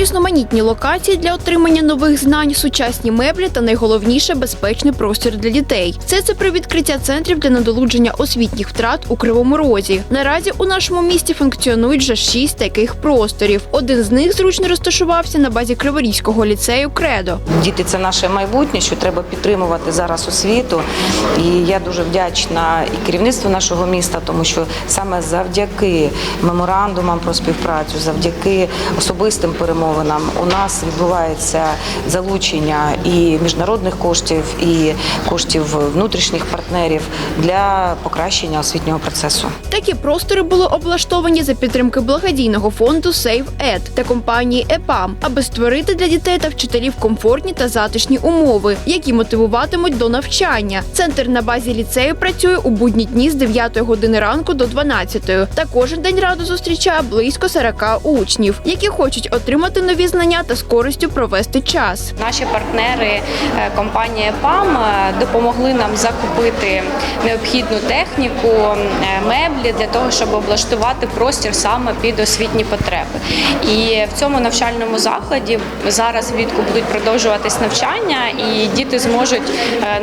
різноманітні локації для отримання нових знань, сучасні меблі та найголовніше безпечний простір для дітей. Все це при відкриття центрів для надолудження освітніх втрат у Кривому Розі. Наразі у нашому місті функціонують вже шість таких просторів. Один з них зручно розташувався на базі Криворізького ліцею Кредо. Діти це наше майбутнє, що треба підтримувати зараз освіту. І я дуже вдячна і керівництву нашого міста, тому що саме завдяки меморандумам про співпрацю, завдяки особистим перемовинам, у нас відбувається залучення і міжнародних коштів, і коштів внутрішніх партнерів для покращення освітнього процесу. Такі простори були облаштовані за підтримки благодійного фонду Save Ed та компанії EPAM, аби створити для дітей та вчителів комфортні та затишні умови, які мотивуватимуть до навчання. Центр на базі ліцею працює у будні дні з 9 години ранку до 12. Та кожен день раду зустрічає близько 40 учнів, які хочуть отримати нові знання та з користю провести час. Наші партнери, е, компанія ПАМ, е, допомогли нам закупити необхідну техніку, е, меблі для того, щоб облаштувати простір саме під освітні потреби. І в цьому навчальному закладі зараз влітку будуть продовжуватись навчання, і діти зможуть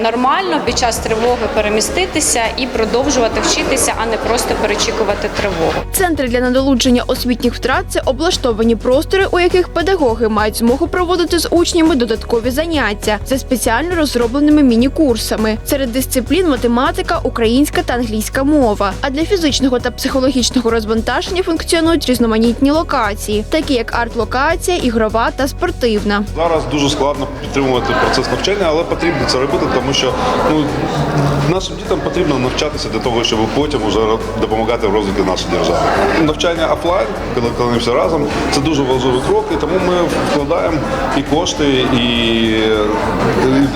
нормально під час тривоги переміститися і продовжувати вчитися, а не просто перечікувати тривогу. Центри для надолудження освітніх втрат це облаштовані простори, у яких педагоги мають змогу проводити з учнями додаткові заняття за спеціально розробленими міні-курсами. Серед дисциплін математика, українська та англійська мова. А для фізичного та психологічного розвантаження функціонують різноманітні локації, такі як арт-локація, ігрова та спортивна. Зараз дуже складно підтримувати процес навчання, але потрібно це робити, тому що ну, нашим дітям потрібно навчатися для того, щоб потім вже допомагати в розвитку нашої держави. Навчання офлайн, коли коли всі разом, це дуже важливий крок, тому ми вкладаємо і кошти, і,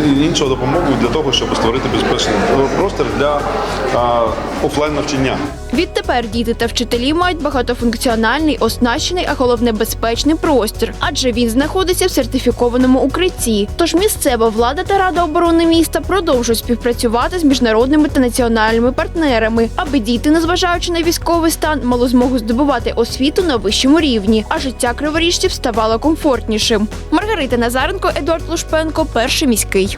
і іншу допомогу для того, щоб створити безпечний простір для офлайн навчання. Відтепер діти та вчителі мають багатофункціональний, оснащений, а головне безпечний простір, адже він знаходиться в сертифікованому укритті. Тож місцева влада та рада оборони міста продовжують співпрацювати з міжнародними та національними партнерами, аби діти, незважаючи на військовий стан, мали змогу здобувати освіту на вищому рівні, а життя криворіжців ставало комфортнішим. Маргарита Назаренко, Едуард Лушпенко, перший міський.